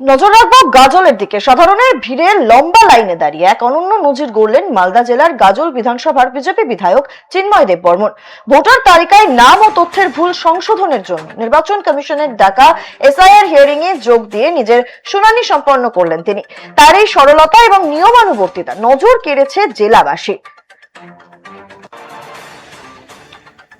নজর রাখব গাজলের দিকে। সাধারণের ভিড়ে লম্বা লাইনে দাঁড়িয়ে এক অনন্য নজির গড়লেন মালদা জেলার গাজল বিধানসভার বিজেপি বিধায়ক চিন্ময় দেব বর্মন ভোটার তালিকায় নাম ও তথ্যের ভুল সংশোধনের জন্য নির্বাচন কমিশনের ডাকা এসআইআর হিয়ারিং এ যোগ দিয়ে নিজের শুনানি সম্পন্ন করলেন তিনি। তার এই সরলতা এবং নিয়মানুবর্তিতা নজর কেড়েছে জেলাবাসী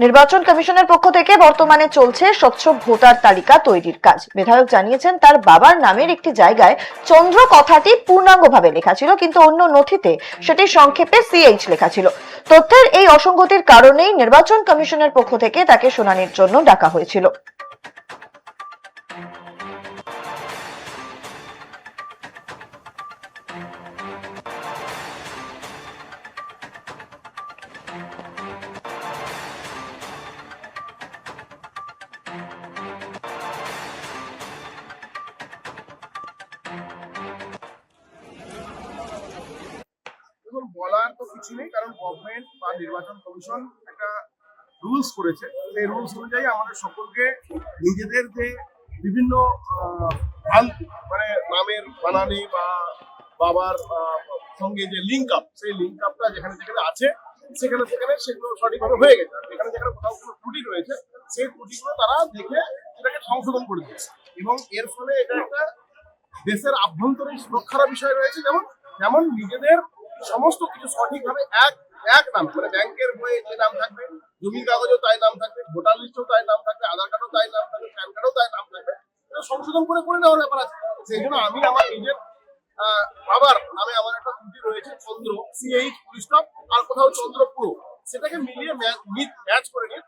নির্বাচন কমিশনের পক্ষ থেকে বর্তমানে চলছে স্বচ্ছ ভোটার তালিকা তৈরির কাজ। বিধায়ক জানিয়েছেন, তার বাবার নামের একটি জায়গায় চন্দ্র কথাটি পূর্ণাঙ্গভাবে লেখা ছিল, কিন্তু অন্য নথিতে সেটি সংক্ষেপে সিএইচ লেখা ছিল। তথ্যের এই অসঙ্গতির কারণেই নির্বাচন কমিশনের পক্ষ থেকে তাকে শুনানির জন্য ডাকা হয়েছিল। বলার তো কিছু নেই, কারণ গভর্নমেন্ট বা নির্বাচন কমিশন একটা রুলস করেছে। সেই রুলস অনুযায়ী আমাদের সকলকে নিজেদের যে বিভিন্ন মানে নামের বানানে বা বাবার সঙ্গে যে লিঙ্ক আপ সেই লিঙ্ক আপটা যেখানে যেখানে আছে, সেখানে সেখানে সেগুলো সঠিকভাবে হয়ে গেছে। যেখানে যেখানে কোথাও কোনো ত্রুটি রয়েছে, সেই ত্রুটিগুলো তারা দেখে সেটাকে সংশোধন করে দিয়েছে। এবং এর ফলে এটা একটা দেশের আভ্যন্তরীণ সুরক্ষার বিষয় রয়েছে যেমন যেমন নিজেদের সমস্ত কিছু সঠিকভাবে এক এক নাম মানে ব্যাংকের বইয়ে যে নাম থাকবে, জমির কাগজও তাই নাম থাকবে, ভোটার লিস্টও তাই নাম থাকবে, আধার কার্ডও তাই নাম থাকবে, প্যান কার্ডও তাই নাম থাকবে সংশোধন করে করে নেওয়ার ব্যাপার আছে। সেই জন্য আমি আমার নিজের বাবার নামে আমার একটা ত্রুটি রয়েছে, চন্দ্র সিএইচ পুলিশ আর কোথাও চন্দ্রপুর। সেটাকে মিলিয়ে ম্যাচ করে মিথ